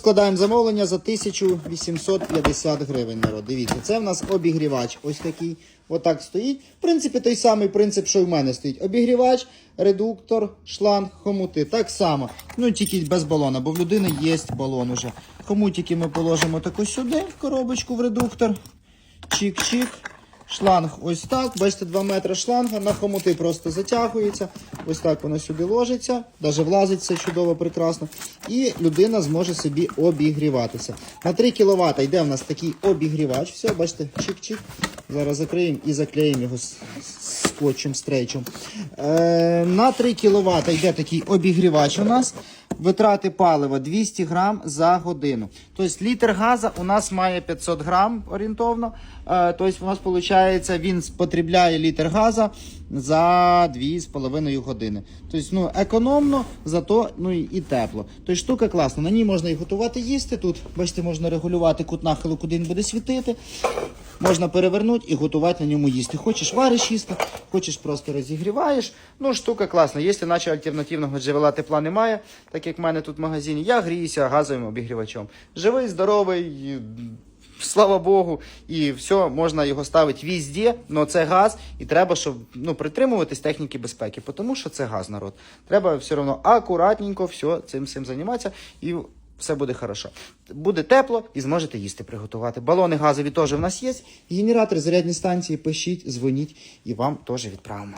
Складаємо замовлення за 1850 гривень. Народ. Дивіться, це в нас обігрівач. Ось такий. Отак стоїть. В принципі, той самий принцип, що в мене стоїть. Обігрівач, редуктор, шланг, хомути. Так само. Ну тільки без балона, бо в людини є балон уже. Хомутики ми положимо тако сюди, в коробочку в редуктор. Чик-чик. Шланг ось так. Бачите, 2 метри шланга. На хомути просто затягується. Ось так воно сюди ложиться. Навіть влазить все чудово, прекрасно. І людина зможе собі обігріватися. На 3 кВт йде в нас такий обігрівач. Все, бачите, чик-чик. Зараз закриємо і заклеїмо його скотчем, стрейчем. Е, на 3 кВт йде такий обігрівач у нас. Витрати палива 200 грам за годину. Тобто літр газу у нас має 500 грам орієнтовно. Е, Тобто у нас виходить, він потребляє літр газу за 2,5 години. Тобто ну, економно, зато ну, і, тепло. Тобто штука класна. На ній можна і готувати їсти. Тут, бачите, можна регулювати кут нахилу, куди він буде світити. Можна перевернути і готувати на ньому їсти. Хочеш вариш їсти, хочеш просто розігріваєш. Ну, штука класна. Якщо наче альтернативного джерела тепла немає, так як в мене тут в магазині, я гріюся газовим обігрівачом. Живий, здоровий. Слава Богу, і все, можна його ставити везде, але це газ, і треба, щоб ну, притримуватись техніки безпеки, тому що це газ, народ. Треба все одно акуратненько все цим всім займатися, і все буде хорошо. Буде тепло і зможете їсти приготувати. Балони газові теж в нас є. Генератори, зарядні станції, пишіть, дзвоніть і вам теж відправимо.